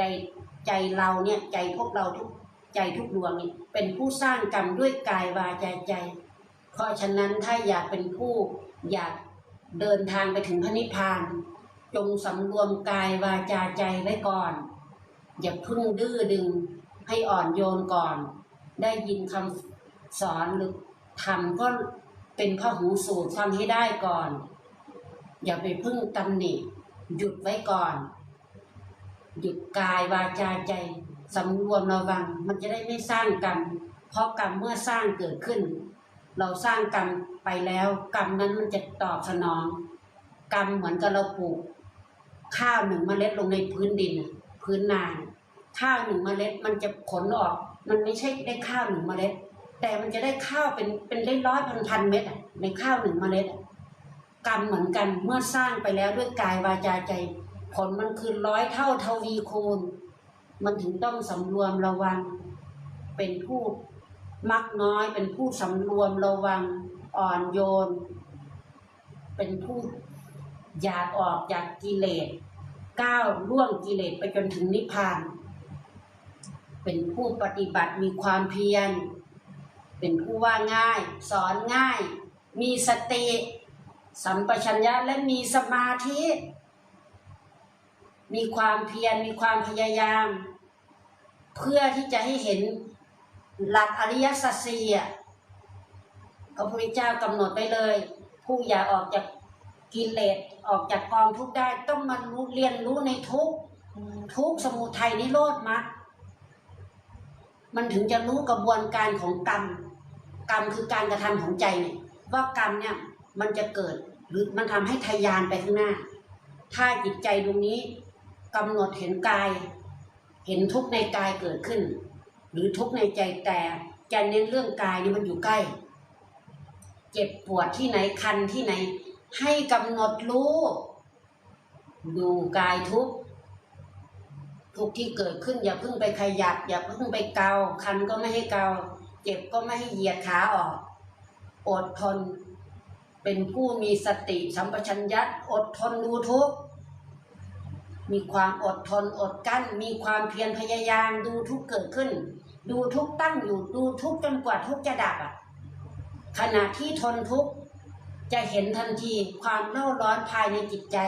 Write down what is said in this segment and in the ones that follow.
ใจใจเราเนี่ยใจพวกเราทุกใจทุกดวงเนี่ยเป็นผู้สร้างกรรมด้วยกายวาจาใจ เพราะฉะนั้นถ้าอยากเป็นผู้อยากเดินทางไปถึงพระนิพพาน จงสำรวมกายวาจาใจไว้ก่อน อย่าพึ่งดื้อดึงให้อ่อนโยนก่อน ได้ยินคำสอนหรือทำก็เป็นพระหูสูตรฟังให้ได้ก่อน อย่าไปพึ่งตำหนิหยุดไว้ก่อน หยุดกายวาจาใจสำรวมระวัง มันจะได้ไม่สร้างกรรมเพราะกรรมเมื่อสร้างเกิดขึ้น เราสร้างกรรมไปแล้ว กรรมนั้นมันจะตอบสนอง กรรมเหมือนกับเราปลูก ข้าวหนึ่งเมล็ดลงในพื้นดิน พื้นนาข้าวหนึ่งเมล็ดมันจะผลออก มันไม่ใช่ได้ข้าวหนึ่งเมล็ด แต่มันจะได้ข้าวเป็นเป็นได้ร้อยพันพันเม็ดในข้าวหนึ่งเมล็ดกรรมเหมือนกันเมื่อสร้างไปแล้วด้วยกายวาจาใจ ผลมันคือร้อยเท่าทวีคูณ มันถึงต้องสำรวมระวัง เป็นผู้มักน้อยเป็นผู้สำรวมระวังอ่อนโยน เป็นผู้อยากออกจากกิเลสก้าวล่วงกิเลสไปจนถึงนิพพาน เป็นผู้ปฏิบัติมีความเพียร เป็นผู้ว่าง่าย สอนง่าย มีสติ สัมปชัญญะและมีสมาธิ มีความเพียรมีความพยายาม เพื่อที่จะให้เห็นหลักอริยสัจสี่อะพระพุทธเจ้ากำหนดไปเลย ผู้อยากออกจากกิเลสออกจากกองทุกข์ได้ ต้องมารู้เรียนรู้ในทุกทุกสมุทัยนิโรธมรรคมันถึงจะรู้กระบวนการของกรรม กรรมคือการกระทำของใจเนี่ยว่ากรรมเนี่ยมันจะเกิดหรือมันทำให้ทะยานไปข้างหน้า ถ้าจิตใจดวงนี้ กำหนดเห็นกาย เห็นทุกข์ในกายเกิดขึ้น หรือทุกข์ในใจแต่จะเน้นเรื่องกายนี่มันอยู่ใกล้ เจ็บปวดที่ไหนคันที่ไหน ให้กำหนดรู้ดูกายทุกทุกที่เกิดขึ้นอย่าเพิ่งไปขยับ อย่าเพิ่งไปเกาคันก็ไม่ให้เกาเจ็บก็ไม่ให้เหยียดขาออกอดทน เป็นผู้มีสติสัมปชัญญะอดทนดูทุกข์ มีความอดทนอดกั้น มีความเพียรพยายามดูทุกเกิดขึ้น ดูทุกตั้งอยู่ดูทุกจนกว่าทุกจะดับอะขณะที่ทนทุกจะเห็นทันทีความเล่าร้อนภายในจิตใจ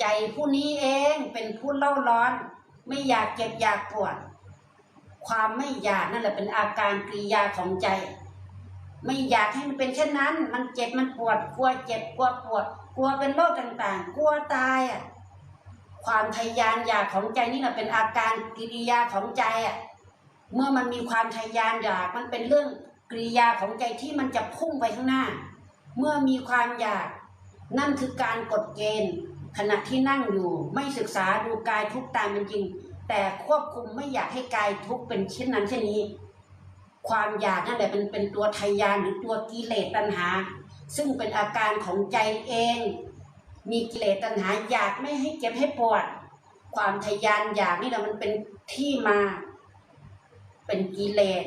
ใจผู้นี้เองเป็นผู้เล่าร้อน ไม่อยากเจ็บอยากปวด ความไม่อยากนั่นแหละเป็นอาการกริยาของใจ ไม่อยากให้มันเป็นเช่นนั้น มันเจ็บมันปวดกลัวเจ็บกลัวปวดกลัวเป็นโรคต่างๆ กลัวตายอะ ความทะยานอยากของใจนี่แหละเป็นอาการกิริยาของใจอะเมื่อมันมีความทะยานอยากมันเป็นเรื่องกิริยาของใจที่มันจะพุ่งไปข้างหน้า เมื่อมีความอยาก นั่นคือการกดเกณฑ์ ขณะที่นั่งอยู่ไม่ศึกษาดูกายทุกตามเป็นจริง แต่ควบคุมไม่อยากให้กายทุกเป็นเช่นนั้นเช่นนี้ ความอยากนั่นแหละเป็นเป็นตัวทะยานหรือตัวกิเลสตัณหา ซึ่งเป็นอาการของใจเอง มีกิเลสตัณหาอยากไม่ให้เจ็บให้ปวด ความทะยานอยากนี่แหละมันเป็นที่มา เป็นกิเลส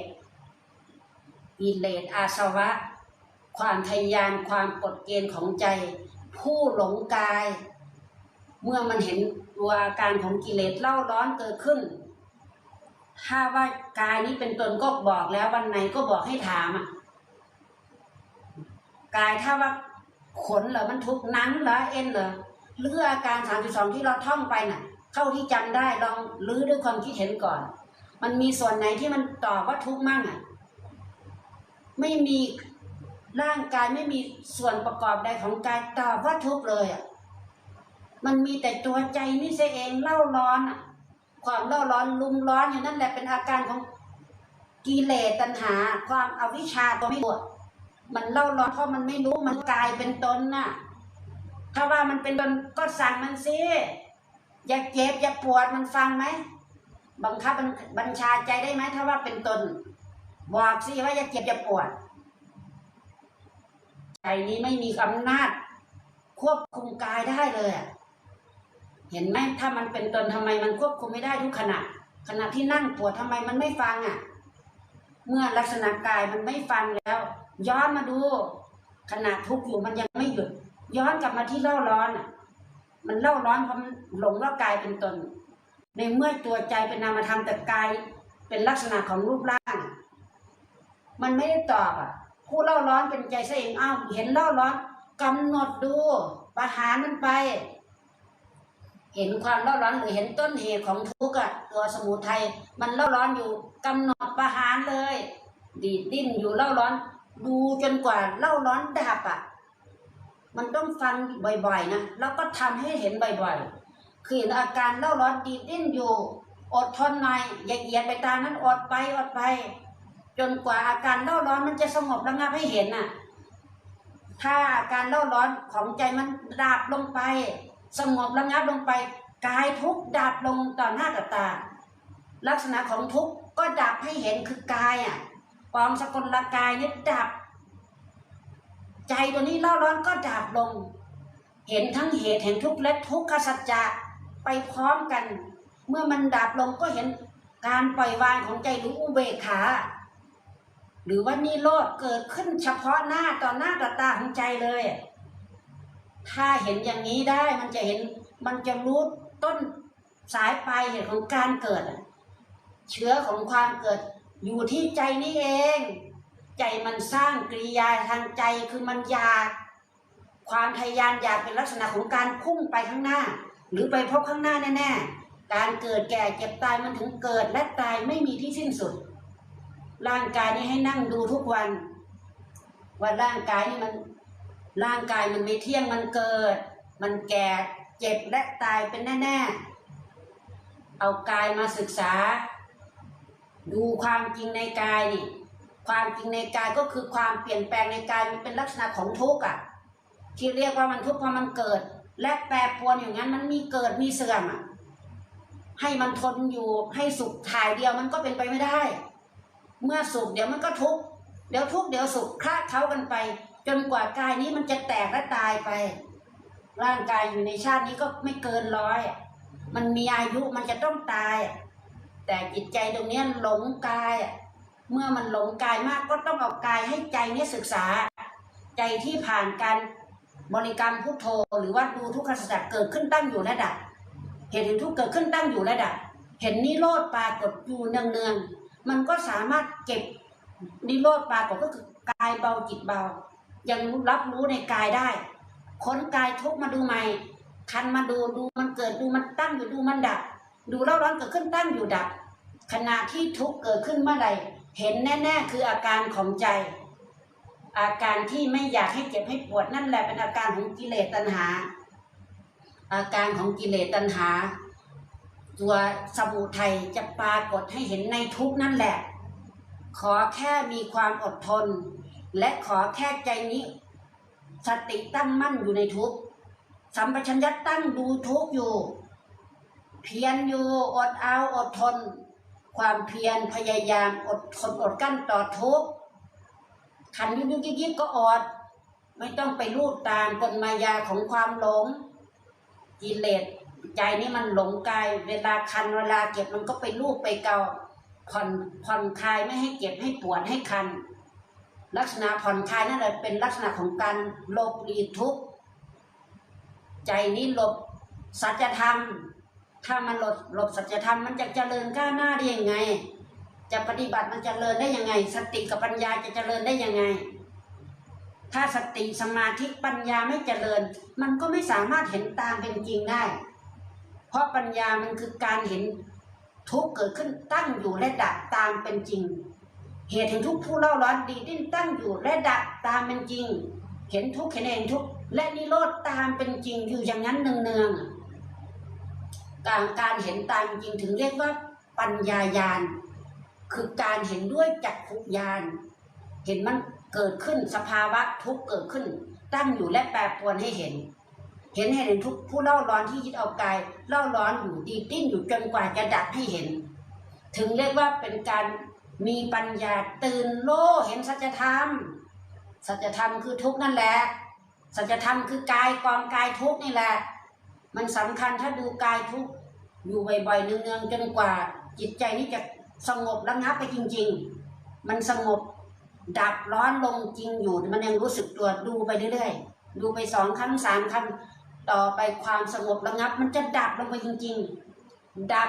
กิเลสอาสวะ ความทะยานความกดเกณฑ์ของใจ ผู้หลงกาย เมื่อมันเห็นตัวอาการของกิเลสเล่าร้อนเกิดขึ้น ถ้าว่ากายนี้เป็นตนก็บอกแล้ววันไหนก็บอกให้ถามอะกายถ้าว่า ขนเหรอมันทุกข์หนังเหรอเอ็นเหรอหรืออาการสามสิบสองที่เราท่องไปน่ะเข้าที่จำได้ลองรื้อด้วยความคิดเห็นก่อน มันมีส่วนไหนที่มันตอบว่าทุกข์มั่งอะไม่มีร่างกายไม่มีส่วนประกอบใดของกายตอบว่าทุกข์เลยอะมันมีแต่ตัวใจนี่เสียเองเล่าร้อนอะความเล่าร้อนลุมร้อนอย่างนั้นแหละเป็นอาการของกิเลสตัณหา ความอาวิชชาตัวไม่บว มันเล่าร้อนเพราะมันไม่รู้มันกลายเป็นตนน่ะ ถ้าว่ามันเป็นตนก็สั่งมันสิอย่าเจ็บอย่าปวดมันฟังไหมบังคับบัญชาใจได้ไหมถ้าว่าเป็นตน บอกสิว่าอย่าเจ็บอย่าปวดใจนี้ไม่มีอำนาจ ควบคุมกายได้เลยเห็นไหมถ้ามันเป็นตนทำไมมันควบคุมไม่ได้ทุกขณะขณะที่นั่งปวดทำไมมันไม่ฟังอะ เมื่อลักษณะกายมันไม่ฟังแล้ว ย้อนมาดูขณะทุกข์อยู่มันยังไม่หยุด ย้อนกลับมาที่เล่าร้อนมันเล่าร้อนเพราะมันหลงว่ากายเป็นตน ในเมื่อตัวใจเป็นนามธรรมแต่กายเป็นลักษณะของรูปร่าง มันไม่ได้ตอบอะผู้เล่าร้อนเป็นใจซะเองอ้าวเห็นเล่าร้อนกำหนดดูประหารมันไป เห็นความเล่าร้อนหรือเห็นต้นเหตุของทุกข์อะตัวสมุทัยมันเล่าร้อนอยู่กำหนดประหารเลย ดีดิ้นอยู่เล่าร้อน ดูจนกว่าเล่าร้อนดับอะ มันต้องฟังบ่อยๆนะแล้วก็ทำให้เห็นบ่อยๆคืออาการเล่าร้อนดีดิ้นอยู่ อดทนหน่อยอย่าเหยียดไปตามนั้นอดไปอดไป จนกว่าอาการเล่าร้อนมันจะสงบระงับให้เห็นน่ะ ถ้าอาการเล่าร้อนของใจมันดับลงไป สงบระงับลงไปกายทุกดับลงต่อหน้าต่อตา ลักษณะของทุกก็ดับให้เห็นคือกายอะ ปองสกลกายนี่ดับ ใจตัวนี้เล่าร้อนก็ดับลง เห็นทั้งเหตุเห็นทุกข์และทุกขสัจจะไปพร้อมกัน เมื่อมันดับลงก็เห็นการปล่อยวางของใจหรืออุเบกขา หรือว่านิโรธเกิดขึ้นเฉพาะหน้าต่อหน้าต่อตาของใจเลย ถ้าเห็นอย่างนี้ได้มันจะเห็นมันจะรู้ต้นสายปลายเหตุของการเกิด เชื้อของความเกิด อยู่ที่ใจนี่เอง ใจมันสร้างกริยาทางใจคือมันอยาก ความทะยานอยากเป็นลักษณะของการพุ่งไปข้างหน้า หรือไปพบข้างหน้าแน่ๆการเกิดแก่เจ็บตายมันถึงเกิดและตายไม่มีที่สิ้นสุด ร่างกายนี้ให้นั่งดูทุกวันว่าร่างกายนี่มันร่างกายมันไม่เที่ยงมันเกิด มันแก่เจ็บและตายเป็นแน่ ๆ เอากายมาศึกษา ดูความจริงในกายนี่ความจริงในกายก็คือความเปลี่ยนแปลงในกายมันเป็นลักษณะของทุกข์อะ ที่เรียกว่ามันทุกข์เพราะมันเกิด และแปรปรวนอย่างนั้นมันมีเกิดมีเสื่อมอะให้มันทนอยู่ให้สุขถ่ายเดียวมันก็เป็นไปไม่ได้ เมื่อสุขเดี๋ยวมันก็ทุกข์เดี๋ยวทุกข์เดี๋ยวสุขคลาดเคล้ากันไป จนกว่ากายนี้มันจะแตกและตายไป ร่างกายอยู่ในชาตินี้ก็ไม่เกินร้อย มันมีอายุมันจะต้องตาย แต่จิตใจตรงนี้หลงกายเมื่อมันหลงกายมากก็ต้องเอากายให้ใจเนี้ศึกษา ใจที่ผ่านการบริกรรมพุทโธ หรือว่าดูทุกขสัจจะเกิดขึ้นตั้งอยู่และดับเห็นทุกเกิดขึ้นตั้งอยู่และดับเห็นนิโรธปรากฏอยู่เนืองๆมันก็สามารถเก็บนิโรธปรากฏก็คือกายเบาจิตเบา ยังรับรู้ในกายได้ค้นกายทุกมาดูใหม่คันมาดูดูมันเกิดดูมันตั้งอยู่ดูมันดับ ดูเล่าร้อนเกิดขึ้นตั้งอยู่ดับ ขณะที่ทุกข์เกิดขึ้นเมื่อใดเห็นแน่ ๆ คืออาการของใจ อาการที่ไม่อยากให้เจ็บให้ปวดนั่นแหละเป็นอาการของกิเลสตัณหา อาการของกิเลสตัณหา ตัวสมุทัยจะปรากฏให้เห็นในทุกนั่นแหละ ขอแค่มีความอดทน และขอแค่ใจนี้ สติตั้งมั่นอยู่ในทุกสัมปชัญญะตั้งดูทุกอยู่ เพียรอยู่อดเอาอดทน ความเพียรพยายามอดทนอดกั้นต่อทุกข์ขันยุกยุกยิกยิกก็อด ไม่ต้องไปรูดตามกลมายาของความหลงกิเลสใจนี่มันหลงกาย เวลาคันเวลาเจ็บมันก็ไปรูปไปเกาผ่อนผ่อนคลายไม่ให้เจ็บให้ปวดให้คัน ลักษณะผ่อนคลายนั่นแหละเป็นลักษณะของการหลบหลีกทุกข์ใจนี้หลบสัจธรรม ถ้ามันหลบหลบสัจธรรมมันจะเจริญก้าวหน้าได้ยังไง จะปฏิบัติมันจเจริญได้ยังไง สติกับปัญญาจะเจริญได้ยังไง ถ้าสติสมาธิปัญญาไม่เจริญ มันก็ไม่สามารถเห็นตามเป็นจริงได้ เพราะปัญญามันคือการเห็นทุกเกิดขึ้นตั้งอยู่และดับตามเป็นจริง เหตุแห่งทุกผู้เล่าร้อนดีดิ้นตั้งอยู่และดับตามเป็นจริง เห็นทุกเห็นเองทุกและนิโรธตามเป็นจริงอยู่อย่างนั้นเนืองๆ การการเห็นตามจริงถึงเรียกว่าปัญญายาณคือการเห็นด้วยจักขุญาณเห็นมันเกิดขึ้นสภาวะทุกเกิดขึ้น ตั้งอยู่และแปรปรวนให้เห็น เห็นให้เห็นทุกผู้เล่าร้อนที่ยึดเอากายเล่าร้อนอยู่ดีดิ้นอยู่จนกว่าจะดับให้เห็น ถึงเรียกว่าเป็นการมีปัญญาตื่นโลเห็นสัจธรรม สัจธรรมคือทุกนั่นแหละ สัจธรรมคือกายกองกายทุกนี่แหละ มันสำคัญถ้าดูกายทุกอยู่บ่อยๆเนืองๆจนกว่าจิตใจนี้จะสงบระงับไปจริง ๆ มันสงบดับร้อนลงจริงอยู่มันยังรู้สึกตัวดูไปเรื่อยๆดูไปสองครั้งสามครั้งต่อไปความสงบระงับ มันจะดับลงไปจริง ๆ ดับ